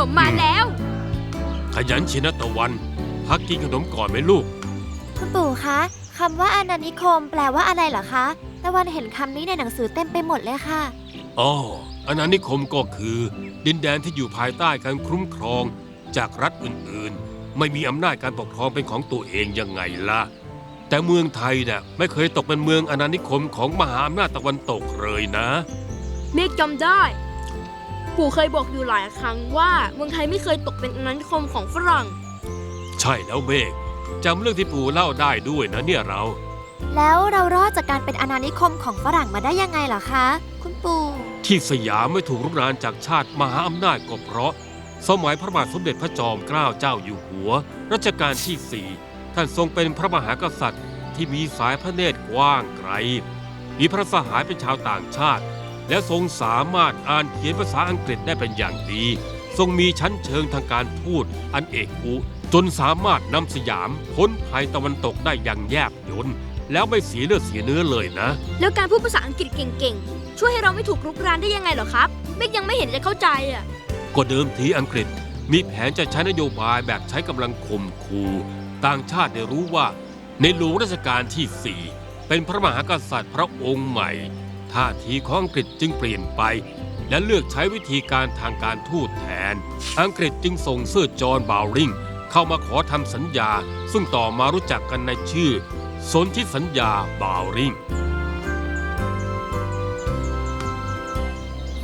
ขนมมาแล้ว ขยันชินะตะวัน พักกินขนมก่อนไหมลูก คุณปู่คะคำว่าอาณานิคม แปลว่าอะไรเหรอคะ ตะวันเห็นคำนี้ในหนังสือเต็มไปหมดเลยค่ะ อ๋ออาณานิคมก็คือ ดินแดนที่อยู่ภายใต้การคุ้มครอง จากรัฐอื่นๆ ไม่มีอำนาจการปกครองเป็นของตัวเองยังไงล่ะ แต่เมืองไทยน่ะไม่เคยตกเป็นเมืองอาณานิคมของมหาอำนาจตะวันตกเลยนะ เมฆจำได้ ปู่เคยบอกอยู่หลายครั้งว่าเมืองไทยไม่เคยตกเป็นอาณานิคมของฝรั่ง ใช่แล้วเมฆจำเรื่องที่ปู่เล่าได้ด้วยนะเนี่ยเรา แล้วเรารอดจากการเป็นอาณานิคมของฝรั่งมาได้ยังไงเหรอคะ คุณปู่ที่สยามไม่ถูกรุกรานจากชาติมหาอำนาจก็เพราะ สมัยพระบาทสมเด็จพระจอมเกล้าเจ้าอยู่หัว รัชกาลที่สี่ท่านทรงเป็นพระมหากษัตริย์ที่มีสายพระเนตรกว้างไกล มีพระสหายเป็นชาวต่างชาติ และทรงสามารถอ่านเขียนภาษาอังกฤษได้เป็นอย่างดี ทรงมีชั้นเชิงทางการทูตอันเอกอุจนสามารถนำสยามพ้นภัยตะวันตกได้อย่างแยบยลแล้วไม่เสียเลือดเสียเนื้อเลยนะ แล้วการพูดภาษาอังกฤษเก่งๆ ช่วยให้เราไม่ถูกรุกรานได้ยังไงเหรอครับเมฆยังไม่เห็นจะเข้าใจอะก็เดิมทีอังกฤษมีแผนจะใช้นโยบายแบบใช้กำลังข่มขู่ต่างชาติได้รู้ว่า ในหลวงรัชกาลที่ 4 เป็นพระมหากษัตริย์พระองค์ใหม่ ท่าทีของอังกฤษจึงเปลี่ยนไป และเลือกใช้วิธีการทางการทูตแทน อังกฤษจึงส่งเซอร์จอห์นบาวริงเข้ามาขอทำสัญญา ซึ่งต่อมารู้จักกันในชื่อ สนธิสัญญาบาวริง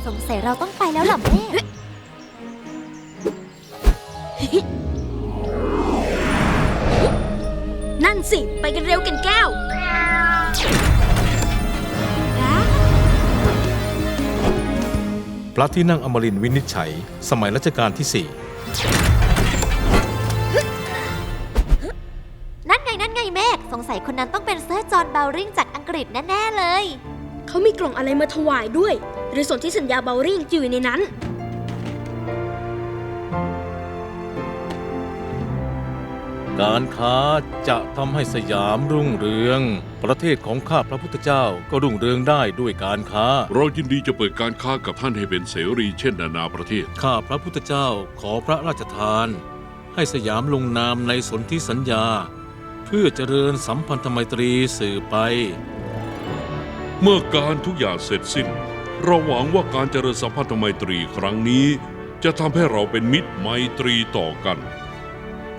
สงสัยเราต้องไปแล้วเหรอแม่นั่นสิ ไปกันเร็วกันแก้ว พระที่นั่งอมรินทร์วินิจฉัย สมัยรัชกาลที่นั่นไงนั่นไงเมฆสงสัยคนนั้นต้องเป็นเซอร์จอห์นบาวริงจากอังกฤษแน่ ๆ เลย เขามีกล่องอะไรมาถวายด้วย หรือสนที่สัญญาเบลริงอยู่ในนั้น การค้าจะทำให้สยามรุ่งเรือง ประเทศของข้าพระพุทธเจ้าก็รุ่งเรืองได้ด้วยการค้า เรายินดีจะเปิดการค้ากับท่านให้เป็นเสรีเช่นนานาประเทศ ข้าพระพุทธเจ้าขอพระราชทาน ให้สยามลงนามในสนธิสัญญา เพื่อเจริญสัมพันธไมตรีสื่อไป เมื่อการทุกอย่างเสร็จสิ้น เราหวังว่าการเจริญสัมพันธไมตรีครั้งนี้ จะทำให้เราเป็นมิตรไมตรีต่อกัน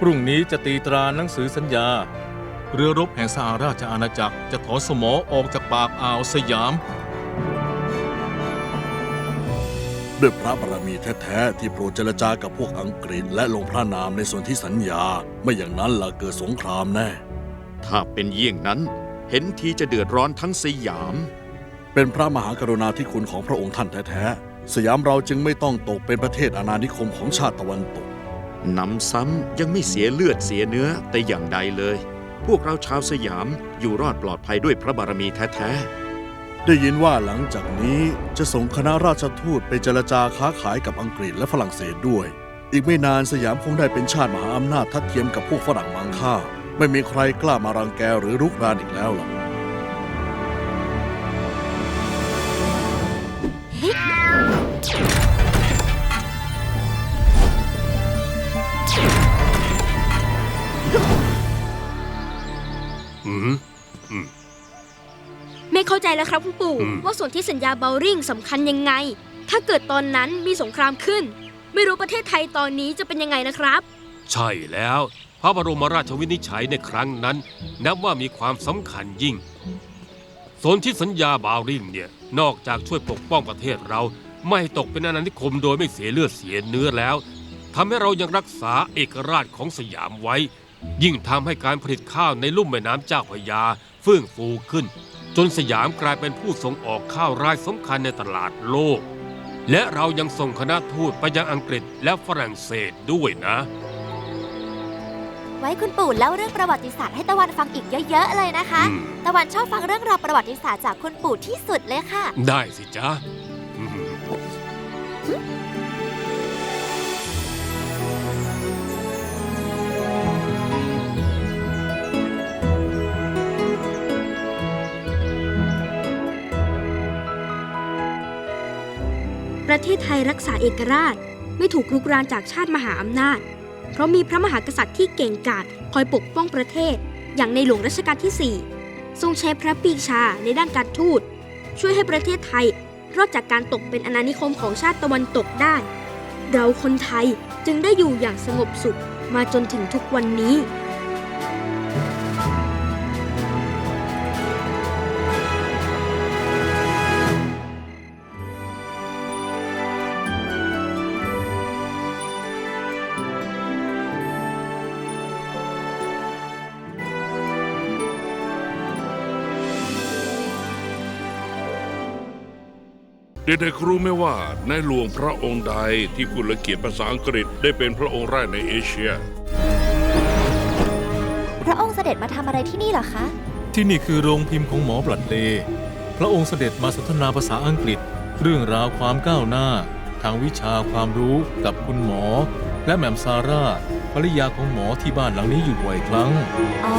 พรุ่งนี้จะตีตราหนังสือสัญญา เรือรบแห่งสหราชอาณาจักรจะถอนสมอออกจากปากอ่าวสยาม ด้วยพระบารมีแท้ๆ ที่โปรดเจรจากับพวกอังกฤษ และลงพระนามในส่วนที่สัญญา ไม่อย่างนั้นล่ะเกิดสงครามแน่ ถ้าเป็นเยี่ยงนั้นเห็นทีจะเดือดร้อนทั้งสยาม เป็นพระมหากรุณาธิคุณของพระองค์ท่านแท้ๆ สยามเราจึงไม่ต้องตกเป็นประเทศอาณานิคมของชาติตะวันตก นำซ้ำยังไม่เสียเลือดเสียเนื้อแต่อย่างใดเลย พวกเราชาวสยามอยู่รอดปลอดภัยด้วยพระบารมีแท้ๆ ได้ยินว่าหลังจากนี้จะส่งคณะราชทูตไปเจรจาค้าขายกับอังกฤษและฝรั่งเศสด้วย อีกไม่นานสยามคงได้เป็นชาติมหาอำนาจทัดเทียมกับพวกฝรั่งมังค่า ไม่มีใครกล้ามารังแกหรือรุกรานอีกแล้วล่ะอื เข้าใจแล้วครับคุณปู่ อืม ว่าส่วนที่สัญญาเบลริงสำคัญยังไง ถ้าเกิดตอนนั้นมีสงครามขึ้น ไม่รู้ประเทศไทยตอนนี้จะเป็นยังไงนะครับ ใช่แล้ว พระบรมราชวินิจฉัยในครั้งนั้น นับว่ามีความสำคัญยิ่ง สนที่สัญญาบาวริงเนี่ย นอกจากช่วยปกป้องประเทศเรา ไม่ให้ตกเป็นอาณานิคมโดยไม่เสียเลือดเสียเนื้อแล้วทำให้เรายังรักษาเอกราชของสยามไว้ ยิ่งทำให้การผลิตข้าวในลุ่มแม่น้ำเจ้าพระยาเฟื่องฟูขึ้น จนสยามกลายเป็นผู้ส่งออกข้าวรายสำคัญในตลาดโลก และเรายังส่งคณะทูตไปยังอังกฤษและฝรั่งเศสด้วยนะ ไว้คุณปู่เล่าเรื่องประวัติศาสตร์ให้ตะวันฟังอีกเยอะ ๆ เลยนะคะ อืม ตะวันชอบฟังเรื่องราวประวัติศาสตร์จากคุณปู่ที่สุดเลยค่ะ ได้สิจ๊ะอืม ประเทศไทยรักษาเอกราช ไม่ถูกรุกรานจากชาติมหาอำนาจ เพราะมีพระมหากษัตริย์ที่เก่งกาจคอยปกป้องประเทศ อย่างในหลวงรัชกาลที่ 4 ทรงใช้พระปีชาในด้านการทูต ช่วยให้ประเทศไทยรอดจากการตกเป็นอาณานิคมของชาติตะวันตกได้ เราคนไทยจึงได้อยู่อย่างสงบสุขมาจนถึงทุกวันนี้ เด็กๆรู้ไหมว่าในหลวงพระองค์ใดที่พูดและเขียนภาษาอังกฤษได้เป็นพระองค์แรกในเอเชีย พระองค์เสด็จมาทำอะไรที่นี่เหรอคะ ที่นี่คือโรงพิมพ์ของหมอบลัดเลย์พระองค์เสด็จมาสนทนาภาษาอังกฤษ เรื่องราวความก้าวหน้า ทางวิชาความรู้กับคุณหมอ และแหม่มซาร่าภรรยาของหมอที่บ้านหลังนี้อยู่บ่อยครั้ง อ๋อ